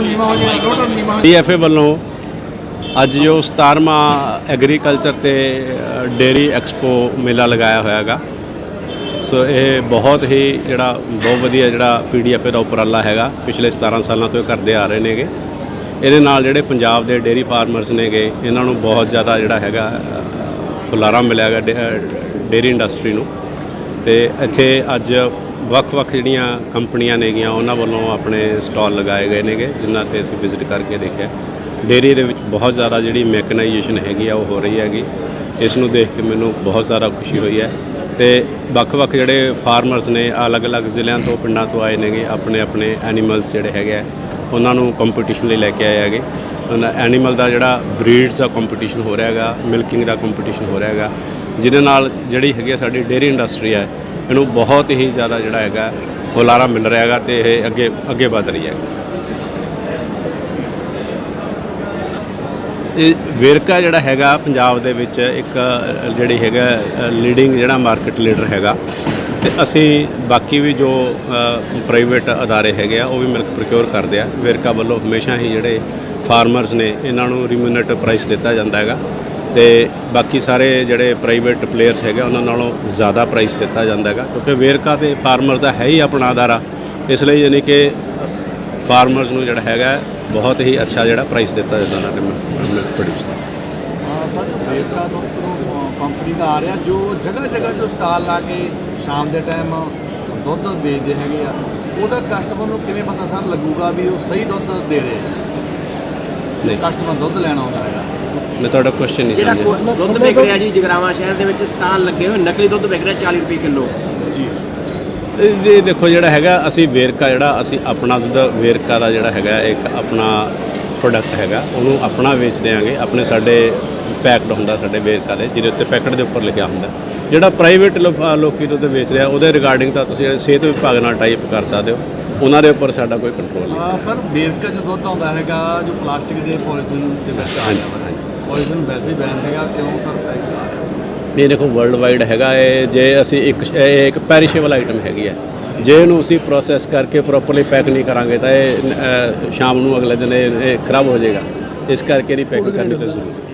Total ਨੀਵਾ ਹੋ ਜਾਏ ਟੋਟਲ ਨੀਵਾ ਡੀਐਫਏ ਵੱਲੋਂ ਅੱਜ ਜੋ 17ਵਾਂ ਐਗਰੀਕਲਚਰ ਤੇ ਅ, ਡੇਅਰੀ ਐਕਸਪੋ ਮੇਲਾ ਲਗਾਇਆ ਹੋਇਆ ਹੈਗਾ ਸੋ ਇਹ ਬਹੁਤ ਹੀ ਜਿਹੜਾ ਬਹੁਤ ਵਧੀਆ ਜਿਹੜਾ ਪੀਡੀਐਫਏ ਦਾ ਉਪਰਾਲਾ ਹੈਗਾ। ਪਿਛਲੇ 17 ਸਾਲਾਂ ਤੋਂ ਇਹ ਕਰਦੇ ਆ ਰਹੇ ਨੇਗੇ। ਇਹਦੇ ਨਾਲ ਜਿਹੜੇ ਪੰਜਾਬ ਦੇ ਡੇਅਰੀ ਫਾਰਮਰਸ ਨੇਗੇ ਇਹਨਾਂ ਨੂੰ ਬਹੁਤ ਜ਼ਿਆਦਾ ਜਿਹੜਾ ਹੈਗਾ ਅ, ਹੁਲਾਰਾ ਮਿਲਿਆ ਹੈਗਾ ਡੇ- ਡੇਅਰੀ ਇੰਡਸਟਰੀ ਨੂੰ। ਤੇ ਇੱਥੇ ਅੱਜ ਵੱਖ-ਵੱਖ ਜਿਹੜੀਆਂ ਕੰਪਨੀਆਂ ਨੇਗੀਆਂ, ਉਹਨਾਂ ਵੱਲੋਂ ਆਪਣੇ ਸਟਾਲ ਲਗਾਏ ਗਏ ਨੇਗੇ, ਜਿਨ੍ਹਾਂ ਤੇ ਅਸੀਂ ਵਿਜ਼ਿਟ ਕਰਕੇ ਦੇਖਿਆ। ਡੇਅਰੀ ਦੇ ਵਿੱਚ ਬਹੁਤ ਜ਼ਿਆਦਾ ਜਿਹੜੀ ਮੈਕਨਾਈਜੇਸ਼ਨ ਹੈਗੀ ਆ, ਉਹ ਹੋ ਰਹੀ ਹੈਗੀ। ਇਸ ਨੂੰ ਦੇਖ ਕੇ ਮੈਨੂੰ ਬਹੁਤ ਜ਼ਿਆਦਾ ਖੁਸ਼ੀ ਹੋਈ ਹੈ। ਤੇ ਵੱਖ-ਵੱਖ ਜਿਹੜੇ ਫਾਰਮਰਸ ਨੇ, ਅਲੱਗ-ਅਲੱਗ ਜ਼ਿਲ੍ਹਿਆਂ ਤੋਂ, ਪਿੰਡਾਂ ਤੋਂ ਆਏ ਨੇਗੇ ਆਪਣੇ ਆਪਣੇ ਐਨੀਮਲਸ ਜਿਹੜੇ ਹੈਗੇ ਆ, ਉਹਨਾਂ ਨੂੰ ਕੰਪੀਟੀਸ਼ਨ ਲਈ ਲੈ ਕੇ ਆਏ ਹੈਗੇ। ਉਹਨਾਂ ਐਨੀਮਲ ਦਾ ਜਿਹੜਾ ਬਰੀਡਸ ਦਾ ਕੰਪੀਟੀਸ਼ਨ ਹੋ ਰਿਹਾ ਹੈਗਾ ਮਿਲਕਿੰਗ ਦਾ ਕੰਪੀਟੀਸ਼ਨ ਹੋ ਰਿਹਾ ਹੈਗਾ। ਜਿਹਦੇ ਨਾਲ ਜਿਹੜੀ ਹੈਗੀ ਆ ਸਾਡੀ ਡੇਅਰੀ ਇੰਡਸਟਰੀ ਹੈ ਇਹਨੂੰ ਬਹੁਤ ਹੀ ਜ਼ਿਆਦਾ ਜਿਹੜਾ ਹੈਗਾ, ਹੁਲਾਰਾ ਮਿਲ ਰਿਹਾ ਹੈਗਾ ਤੇ ਇਹ ਅੱਗੇ ਅੱਗੇ ਵਧ ਰਹੀ ਹੈ। ਇਹ ਵੇਰਕਾ ਜਿਹੜਾ ਹੈਗਾ ਪੰਜਾਬ ਦੇ ਵਿੱਚ ਇੱਕ, ਜਿਹੜੀ ਹੈਗਾ ਲੀਡਿੰਗ ਜਿਹੜਾ ਮਾਰਕੀਟ ਲੀਡਰ ਹੈਗਾ ਤੇ ਅਸੀਂ ਬਾਕੀ ਵੀ ਜੋ ਪ੍ਰਾਈਵੇਟ ਅਦਾਰੇ ਹੈਗੇ ਆ, ਉਹ ਵੀ ਮਿਲਕ ਪ੍ਰੋਕਿਉਰ ਕਰਦੇ ਆ। ਵੇਰਕਾ ਵੱਲੋਂ ਹਮੇਸ਼ਾ ਹੀ ਜਿਹੜੇ ਫਾਰਮਰਸ ਨੇ, ਇਹਨਾਂ ਨੂੰ ਰਿਮਿਊਨੇਟ ਪ੍ਰਾਈਸ ਦਿੱਤਾ ਜਾਂਦਾ ਹੈਗਾ। ਤੇ ਬਾਕੀ ਸਾਰੇ ਜਿਹੜੇ ਪ੍ਰਾਈਵੇਟ ਪਲੇਅਰਸ ਹੈਗੇ ਉਹਨਾਂ ਨਾਲੋਂ ਜ਼ਿਆਦਾ ਪ੍ਰਾਈਸ ਦਿੱਤਾ ਜਾਂਦਾ ਹੈਗਾ ਕਿਉਂਕਿ ਵੇਰਕਾ ਤੇ ਫਾਰਮਰ ਦਾ ਹੈ ਹੀ ਆਪਣਾ ਅਦਾਰਾ ਇਸ ਲਈ ਯਾਨੀ ਕਿ ਫਾਰਮਰਸ ਨੂੰ ਜਿਹੜਾ ਹੈਗਾ ਬਹੁਤ ਹੀ ਅੱਛਾ ਜਿਹੜਾ ਪ੍ਰਾਈਸ ਦਿੱਤਾ ਜਾਂਦਾ ਨਾ ਮਿਲਕ ਪ੍ਰੋਡਿਊਸ ਦਾ। ਹਾਂ ਸਰ ਵੇਰਕਾ ਤੋਂ ਕੰਪਨੀ ਦਾ ਆ ਰਿਹਾ ਜੋ ਜਗ੍ਹਾ ਜਗ੍ਹਾ ਜੋ ਸਟਾਲ ਲਾ ਕੇ ਸ਼ਾਮ ਦੇ ਟਾਈਮ ਦੁੱਧ ਵੇਚਦੇ ਹੈਗੇ ਆ। ਉਹਦਾ ਕਸਟਮਰ ਨੂੰ ਕਿਵੇਂ ਪਤਾ ਸਰ ਲੱਗੂਗਾ ਵੀ ਉਹ ਸਹੀ ਦੁੱਧ ਦੇ ਰਹੇ ਨਹੀਂ। ਕਸਟਮਰ ਦੁੱਧ ਲੈਣ ਆਉਂਦਾ ਹੈਗਾ। ਮੈਂ ਤੁਹਾਡਾ ਕੁਐਸਚਨ ਨਹੀਂ ਜਿਹੜਾ ਸਮਝਿਆ। ਕੋ- ਦੁੱਧ ਵਿਕ ਰਿਹਾ ਜੀ ਜਗਰਾਵਾਂ ਸ਼ਹਿਰ ਦੇ ਵਿੱਚ ਸਟਾਲ ਲੱਗੇ ਹੋਏ ਨਕਲੀ ਦੁੱਧ ਵਿਕ ਰਿਹਾ 40 ਰੁਪਏ ਕਿਲੋ। ਜੀ। ਇਹ ਇਹ ਦੇਖੋ ਜਿਹੜਾ ਹੈਗਾ ਅਸੀਂ ਵੇਰਕਾ ਜਿਹੜਾ ਅਸੀਂ ਆਪਣਾ ਦੁੱਧ ਵੇਰਕਾ ਦਾ ਜਿਹੜਾ ਹੈਗਾ ਇੱਕ ਆਪਣਾ ਪ੍ਰੋਡਕਟ ਹੈਗਾ ਉਹਨੂੰ ਆਪਣਾ ਵੇਚ ਦਿਆਂਗੇ। ਆਪਣੇ ਸਾਡੇ ਪੈਕਡ ਹੁੰਦਾ ਸਾਡੇ ਵੇਰਕਾ ਦੇ ਜਿਹਦੇ ਉੱਤੇ ਪੈਕਟ ਦੇ ਉੱਪਰ ਲਿਖਿਆ ਹੁੰਦਾ। ਜਿਹੜਾ ਪ੍ਰਾਈਵੇਟ ਲੋਕੀ ਦੁੱਧ ਵੇਚ ਰਿਹਾ ਉਹਦੇ ਰਿਗਾਰਡਿੰਗ ਤਾਂ ਤੁਸੀਂ ਜਿਹੜੇ ਸਿਹਤ ਵਿਭਾਗ ਨਾਲ ਟਾਈਪ ਕਰ ਸਕਦੇ ਹੋ। ਉਹਨਾਂ ਦੇ ਉੱਪਰ ਸਾਡਾ ਕੋਈ ਕੰਟਰੋਲ ਨਹੀਂ। ਸਰ ਵੇਰਕਾ ਚ ਦੁੱਧ ਆਉਂਦਾ ਹੈਗਾ ਜੋ ਪਲਾਸਟਿਕ ਦੇ ਪੋਲੀਥੀਨ ਦੇ ਵਿੱਚ ਆ ਜਾਂਦਾ ਹੈ। ਪੋਲੀਥੀਨ ਵੈਸੇ ਬੈਨ ਹੈਗਾ ਕਿਉਂ ਸਰ? ਇਹ ਦੇਖੋ ਵਰਲਡ ਵਾਈਡ ਹੈਗਾ ਇਹ ਜੇ ਅਸੀਂ ਇੱਕ ਇਹ ਇੱਕ ਪੈਰਿਸ਼ੇਬਲ ਆਈਟਮ ਹੈਗੀ ਹੈ। ਜੇ ਇਹਨੂੰ ਅਸੀਂ ਪ੍ਰੋਸੈਸ ਕਰਕੇ ਪ੍ਰੋਪਰਲੀ ਪੈਕ ਨਹੀਂ ਕਰਾਂਗੇ ਤਾਂ ਇਹ ਅ, ਸ਼ਾਮ ਨੂੰ ਅਗਲੇ ਦਿਨ ਇਹ ਇਹ ਖਰਾਬ ਹੋ ਜਾਏਗਾ। ਇਸ ਕਰਕੇ ਨਹੀਂ ਪੈਕ ਕਰਨੀ ਤਾਂ ਜ਼ਰੂਰੀ